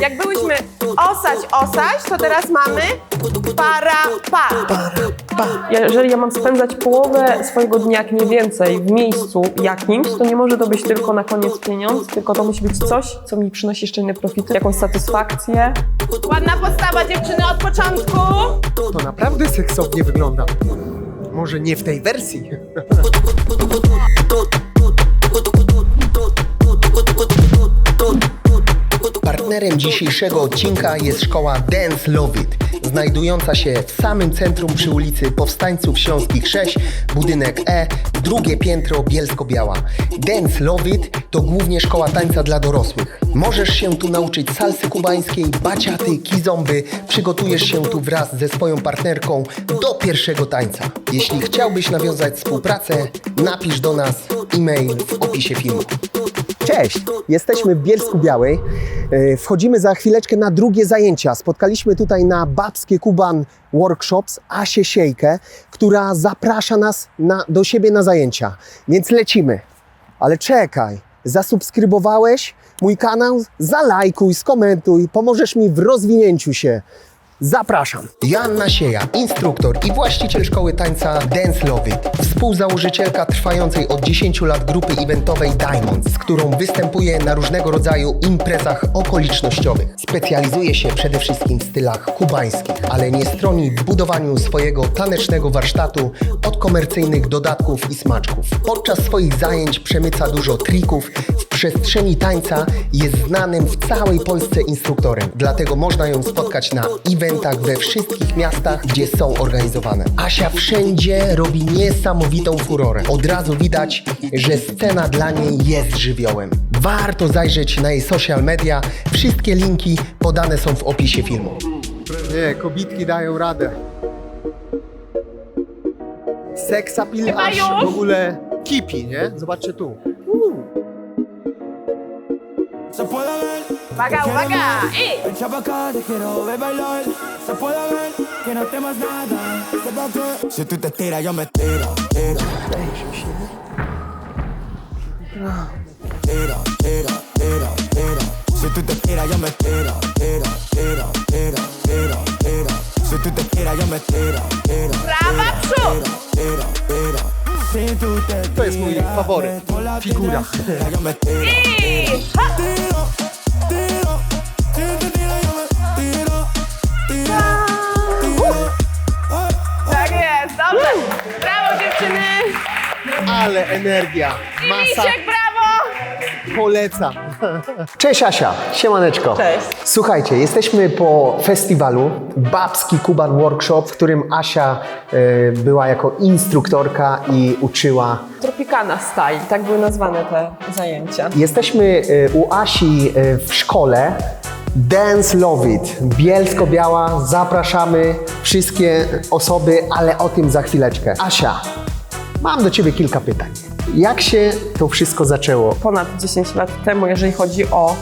Jak byłyśmy osać, osać, to teraz mamy para, pa. Jeżeli ja mam spędzać połowę swojego dnia, jak nie więcej, w miejscu jakimś, to nie może to być tylko na koniec pieniądz, tylko to musi być coś, co mi przynosi jeszcze inne profity, jakąś satysfakcję. Ładna postawa dziewczyny od początku. To naprawdę seksownie wygląda. Może nie w tej wersji. Partnerem dzisiejszego odcinka jest szkoła Dance Love It, znajdująca się w samym centrum przy ulicy Powstańców Śląskich 6, budynek E, drugie piętro Bielsko-Biała. Dance Love It to głównie szkoła tańca dla dorosłych. Możesz się tu nauczyć salsy kubańskiej, baciaty, kizomby, przygotujesz się tu wraz ze swoją partnerką do pierwszego tańca. Jeśli chciałbyś nawiązać współpracę, napisz do nas e-mail w opisie filmu. Cześć, jesteśmy w Bielsku Białej. E, Wchodzimy za chwileczkę na drugie zajęcia. Spotkaliśmy tutaj na Babskie Kuban Workshops Asię Siejkę, która zaprasza nas na, do siebie na zajęcia. Więc lecimy. Ale czekaj, zasubskrybowałeś mój kanał? Zalajkuj, skomentuj, pomożesz mi w rozwinięciu się. Zapraszam. Joanna Sieja, instruktor i właściciel szkoły tańca Dance Love It, współzałożycielka trwającej od 10 lat grupy eventowej Diamonds, z którą występuje na różnego rodzaju imprezach okolicznościowych. Specjalizuje się przede wszystkim w stylach kubańskich, ale nie stroni w budowaniu swojego tanecznego warsztatu od komercyjnych dodatków i smaczków. Podczas swoich zajęć przemyca dużo trików, w przestrzeni tańca jest znanym w całej Polsce instruktorem, dlatego można ją spotkać na eventach we wszystkich miastach, gdzie są organizowane. Asia wszędzie robi niesamowitą furorę. Od razu widać, że scena dla niej jest żywiołem. Warto zajrzeć na jej social media. Wszystkie linki podane są w opisie filmu. Nie, kobitki dają radę. Seksapil Chyba aż w ogóle kipi, nie? Zobaczcie tu. Se Echa pa' acá, te quiero ver bailar. Se puede ver que no temas nada. Si tú te tiras, yo me tiro, tiro. Tiro, tiro, tiro, tiro. Si tú te tiras, yo me tiro, tiro, tiro, tiro, tiro, tiro. Si tú te tiras, yo me tiro, tiro. Przód! Tiro, tiro. Si tú te To jest mój faworyt. Figura. me tiro. Tiro, tiro, Ale energia. Masa. Misiek, brawo! Polecam. Cześć Asia, siemaneczko. Cześć. Słuchajcie, jesteśmy po festiwalu Babski Kuban Workshop, w którym Asia e, była jako instruktorka i uczyła. Tropicana Style, tak były nazwane te zajęcia. Jesteśmy e, u Asi e, w szkole Dance Love It, Bielsko-Biała. Zapraszamy wszystkie osoby, ale o tym za chwileczkę. Asia, mam do Ciebie kilka pytań. Jak się to wszystko zaczęło? Ponad 10 lat temu, jeżeli chodzi o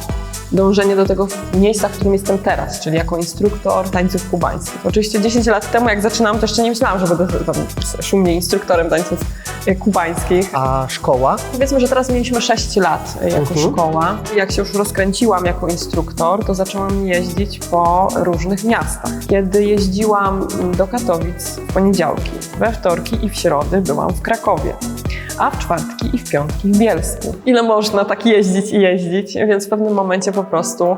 dążenie do tego miejsca, w którym jestem teraz, czyli jako instruktor tańców kubańskich. Oczywiście 10 lat temu, jak zaczynałam, to jeszcze nie myślałam, że będę tam szumnie instruktorem tańców e, kubańskich. A szkoła? Powiedzmy, że teraz mieliśmy 6 lat e, jako Mhm. szkoła. Jak się już rozkręciłam jako instruktor, to zaczęłam jeździć po różnych miastach. Kiedy jeździłam do Katowic w poniedziałki, we wtorki i w środy byłam w Krakowie, a w czwartki i w piątki w Bielsku. Ile można tak jeździć i jeździć, więc w pewnym momencie po prostu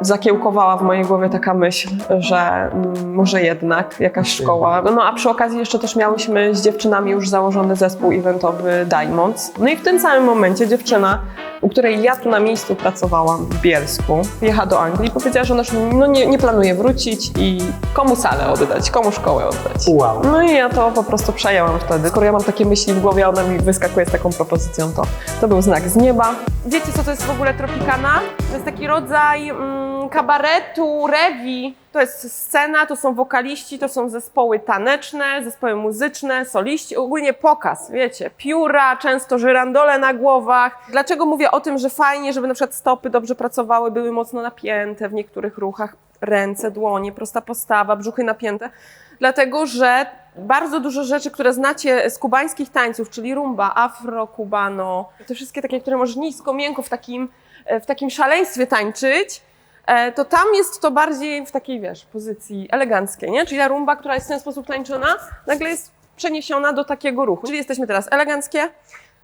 zakiełkowała w mojej głowie taka myśl, że mm, może jednak jakaś szkoła. No a przy okazji jeszcze też miałyśmy z dziewczynami już założony zespół eventowy Diamonds. No i w tym samym momencie dziewczyna, u której ja tu na miejscu pracowałam w Bielsku, jechała do Anglii i powiedziała, że ona już no, nie, nie planuje wrócić i komu salę oddać, komu szkołę oddać. Wow. No i ja to po prostu przejęłam wtedy. Skoro ja mam takie myśli w głowie, a ona mi wyskakuje z taką propozycją, to, to był znak z nieba. Wiecie, co to jest w ogóle Tropicana? To jest taki rodzaj mm, kabaretu, rewi. To jest scena, to są wokaliści, to są zespoły taneczne, zespoły muzyczne, soliści, ogólnie pokaz, wiecie, pióra, często żyrandole na głowach. Dlaczego mówię o tym, że fajnie, żeby na przykład stopy dobrze pracowały, były mocno napięte w niektórych ruchach, ręce, dłonie, prosta postawa, brzuchy napięte? Dlatego, że bardzo dużo rzeczy, które znacie z kubańskich tańców, czyli rumba, afro, cubano, te wszystkie takie, które możesz nisko, miękko w takim, w takim szaleństwie tańczyć, e, to tam jest to bardziej w takiej, wiesz, pozycji eleganckiej, nie? Czyli ta rumba, która jest w ten sposób tańczona, nagle jest przeniesiona do takiego ruchu. Czyli jesteśmy teraz eleganckie,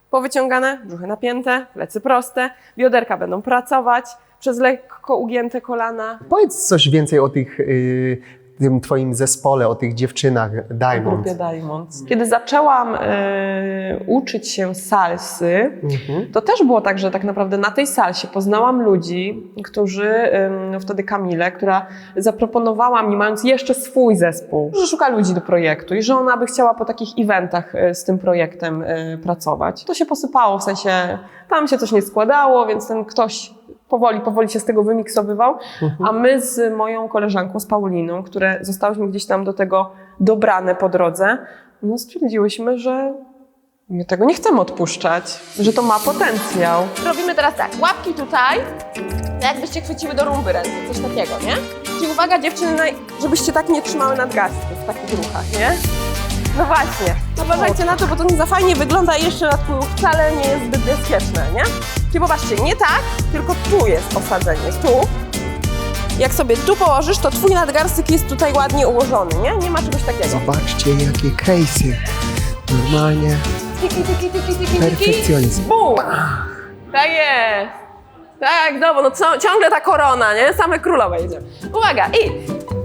powyciągane, brzuchy napięte, plecy proste, bioderka będą pracować, przez lekko ugięte kolana, Powiedz coś więcej o tych, y, tym twoim zespole, o tych dziewczynach Diamond. grupie Diamonds. Kiedy zaczęłam e, uczyć się salsy, Mhm. to też było tak, że tak naprawdę na tej salsie poznałam ludzi, którzy, no wtedy Kamilę, która zaproponowała mi, mając jeszcze swój zespół, że szuka ludzi do projektu i że ona by chciała po takich eventach y, z tym projektem y, pracować. To się posypało, w sensie tam się coś nie składało, więc ten ktoś powoli, powoli się z tego wymiksowywał, a my z moją koleżanką, z Pauliną, które zostałyśmy gdzieś tam do tego dobrane po drodze, no stwierdziłyśmy, że My tego nie chcemy odpuszczać, że to ma potencjał. Robimy teraz tak, łapki tutaj, tak jakbyście chwyciły do rumby ręce, coś takiego, nie? Czyli uwaga dziewczyny, żebyście tak nie trzymały nadgarstków w takich ruchach, nie? No właśnie, uważajcie na to, bo to nie za fajnie wygląda i jeszcze raz wcale nie jest zbyt bezpieczne, nie? Czyli popatrzcie, nie tak, tylko tu jest osadzenie, tu. Jak sobie tu położysz, to twój nadgarstek jest tutaj ładnie ułożony, nie? Nie ma czegoś takiego. Zobaczcie, jakie case'y. Normalnie Tiki, tiki, tiki, tiki, tiki. perfekcjonizm. Bum! Tak jest! Tak, no, no co, ciągle ta korona, nie? Same królowe jedziemy. Uwaga, i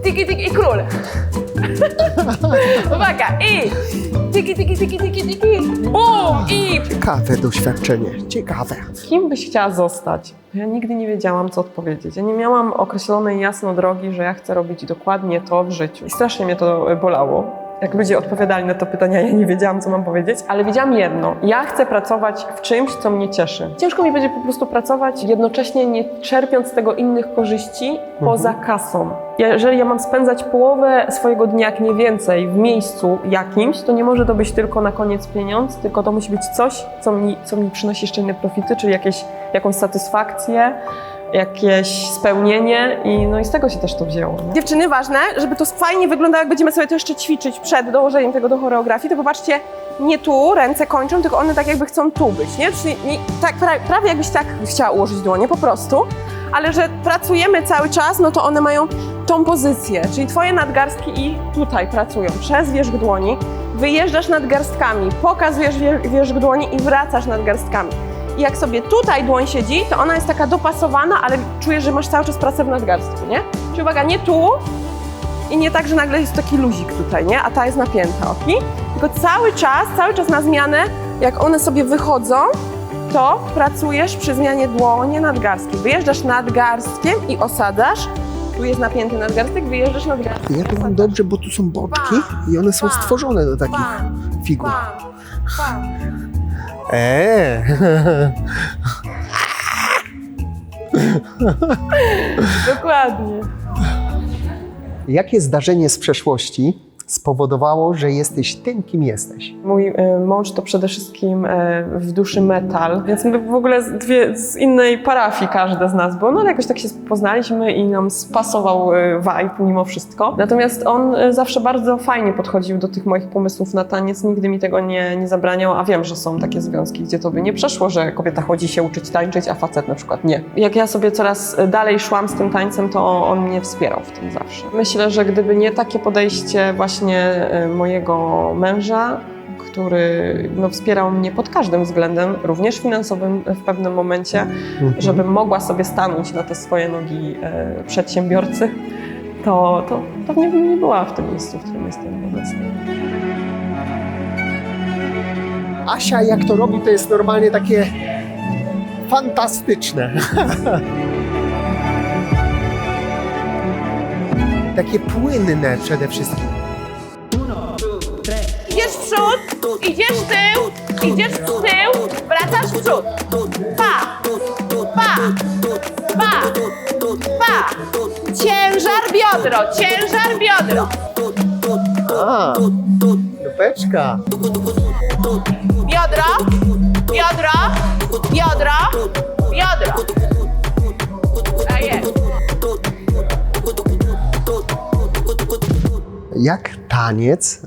tiki, tiki, i król. Uwaga, i tiki, tiki, tiki, tiki, tiki, bum, i... Ciekawe doświadczenie, ciekawe. Kim byś chciała zostać? Ja nigdy nie wiedziałam, co odpowiedzieć. Ja nie miałam określonej jasno drogi, że ja chcę robić dokładnie to w życiu. I strasznie mnie to bolało. Jak ludzie odpowiadali na to pytania, ja nie wiedziałam, co mam powiedzieć, ale wiedziałam jedno. Ja chcę pracować w czymś, co mnie cieszy. Ciężko mi będzie po prostu pracować, jednocześnie nie czerpiąc z tego innych korzyści poza kasą. Jeżeli ja mam spędzać połowę swojego dnia, jak nie więcej, w miejscu jakimś, to nie może to być tylko na koniec pieniądz, tylko to musi być coś, co mi, co mi przynosi jeszcze inne profity, czyli jakieś, jakąś satysfakcję, jakieś spełnienie i no i z tego się też to wzięło. Nie? Dziewczyny, ważne, żeby to fajnie wyglądało, jak będziemy sobie to jeszcze ćwiczyć przed dołożeniem tego do choreografii, to popatrzcie, nie tu ręce kończą, tylko one tak jakby chcą tu być, nie? Czyli nie, tak, prawie, jakbyś tak chciała ułożyć dłonie, po prostu, ale że pracujemy cały czas, no to one mają tą pozycję, czyli twoje nadgarstki i tutaj pracują przez wierzch dłoni, wyjeżdżasz nadgarstkami, pokazujesz wier- wierzch dłoni i wracasz nadgarstkami. I jak sobie tutaj dłoń siedzi, to ona jest taka dopasowana, ale czujesz, że masz cały czas pracę w nadgarstku, nie? Czyli uwaga, nie tu i nie tak, że nagle jest taki luzik tutaj, nie? A ta jest napięta, ok? Tylko cały czas, cały czas na zmianę, jak one sobie wychodzą, to pracujesz przy zmianie dłonie nadgarstki. Wyjeżdżasz nadgarstkiem i osadzasz. Tu jest napięty nadgarstek, wyjeżdżasz nadgarstkiem. Ja to mam dobrze, bo tu są boczki i one są Bam. stworzone do takich Bam, figur. bam, bam. Eee. Dokładnie. Jakie zdarzenie z przeszłości spowodowało, że jesteś tym, kim jesteś? Mój e, mąż to przede wszystkim e, w duszy metal, więc my w ogóle z, dwie, z innej parafii każda z nas, bo no jakoś tak się poznaliśmy i nam spasował e, vibe mimo wszystko. Natomiast on e, zawsze bardzo fajnie podchodził do tych moich pomysłów na taniec, nigdy mi tego nie, nie zabraniał, a wiem, że są takie związki, gdzie to by nie przeszło, że kobieta chodzi się uczyć tańczyć, a facet na przykład nie. Jak ja sobie coraz dalej szłam z tym tańcem, to on mnie wspierał w tym zawsze. Myślę, że gdyby nie takie podejście właśnie e, mojego męża, który no, wspierał mnie pod każdym względem, również finansowym w pewnym momencie, żebym mogła sobie stanąć na te swoje nogi e, przedsiębiorcy, to, to pewnie bym nie była w tym miejscu, w którym jestem obecnie. Asia, jak to robi, to jest normalnie takie fantastyczne. takie płynne przede wszystkim. Idziesz w tył, idziesz w tył, wracasz w przód. Pa, pa, pa, pa. Ciężar biodro, ciężar biodro. A, dupeczka. Biodro, biodro, biodro, biodro. Tak jest. Jak taniec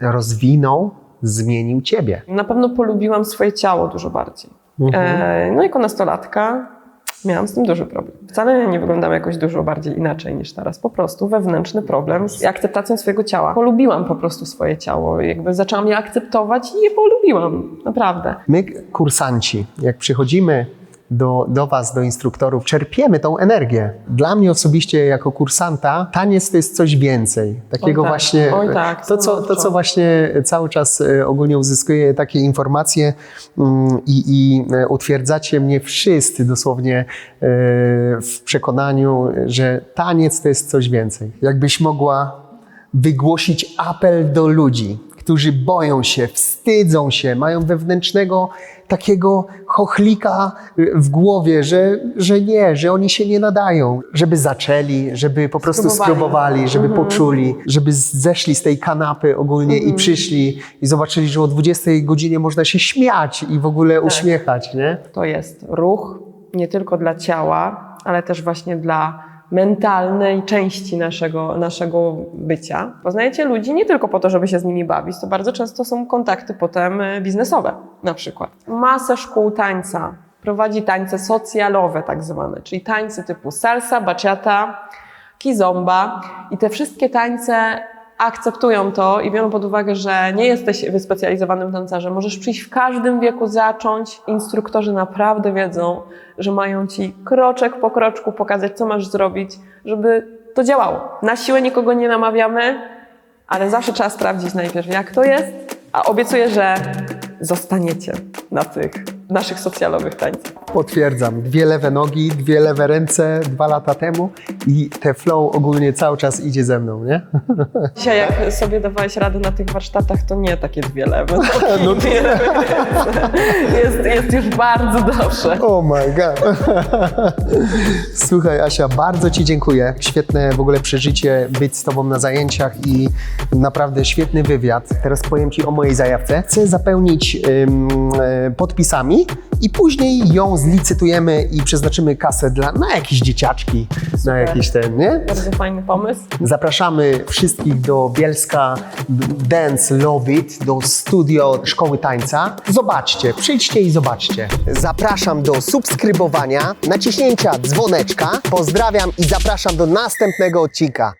rozwinął, zmienił ciebie? Na pewno polubiłam swoje ciało dużo bardziej. Mhm. E, no jako nastolatka Miałam z tym duży problem. Wcale nie wyglądam jakoś dużo bardziej inaczej niż teraz. Po prostu wewnętrzny problem z akceptacją swojego ciała. Polubiłam po prostu swoje ciało. Jakby zaczęłam je akceptować i je polubiłam. Naprawdę. My, kursanci, jak przychodzimy do, do Was, do instruktorów, czerpiemy tą energię. Dla mnie osobiście, jako kursanta, taniec to jest coś więcej. Takiego Oj tak, właśnie. oj tak, to, co, to, co właśnie cały czas e, ogólnie uzyskuję takie informacje mm, i, i e, utwierdzacie mnie wszyscy dosłownie e, w przekonaniu, że taniec to jest coś więcej. Jakbyś mogła wygłosić apel do ludzi, którzy boją się, wstydzą się, mają wewnętrznego takiego chochlika w głowie, że, że nie, że oni się nie nadają, żeby zaczęli, żeby po prostu Spróbowali. spróbowali, żeby poczuli, żeby zeszli z tej kanapy ogólnie i przyszli i zobaczyli, że o 20 godzinie można się śmiać i w ogóle uśmiechać, nie? To jest ruch nie tylko dla ciała, ale też właśnie dla mentalnej części naszego, naszego bycia. Poznajecie ludzi nie tylko po to, żeby się z nimi bawić, to bardzo często są kontakty potem e, biznesowe na przykład. Masę szkół tańca prowadzi tańce socjalowe tak zwane, czyli tańce typu salsa, bachata, kizomba i te wszystkie tańce akceptują to i biorą pod uwagę, że nie jesteś wyspecjalizowanym tancerzem. Możesz przyjść w każdym wieku zacząć. Instruktorzy naprawdę wiedzą, że mają ci kroczek po kroczku pokazać, co masz zrobić, żeby to działało. Na siłę nikogo nie namawiamy, ale zawsze trzeba sprawdzić najpierw, jak to jest, a obiecuję, że zostaniecie na tych naszych socjalowych tańcach. Potwierdzam. Dwie lewe nogi, dwie lewe ręce dwa lata temu i te flow ogólnie cały czas idzie ze mną, nie? Dzisiaj jak sobie dawałeś radę na tych warsztatach, to nie takie dwie lewe. nogi, No to- dwie lewe ręce. jest, jest już bardzo dobrze. Oh my god. Słuchaj, Asia, bardzo Ci dziękuję. Świetne w ogóle przeżycie być z Tobą na zajęciach i naprawdę świetny wywiad. Teraz powiem Ci o mojej zajawce. Chcę zapełnić ym, e, i później ją zlicytujemy i przeznaczymy kasę dla, na jakieś dzieciaczki, na jakiś ten, nie? Bardzo fajny pomysł. Zapraszamy wszystkich do Bielska Dance Love It, do studio Szkoły Tańca. Zobaczcie, przyjdźcie i zobaczcie. Zapraszam do subskrybowania, naciśnięcia dzwoneczka. Pozdrawiam i zapraszam do następnego odcinka.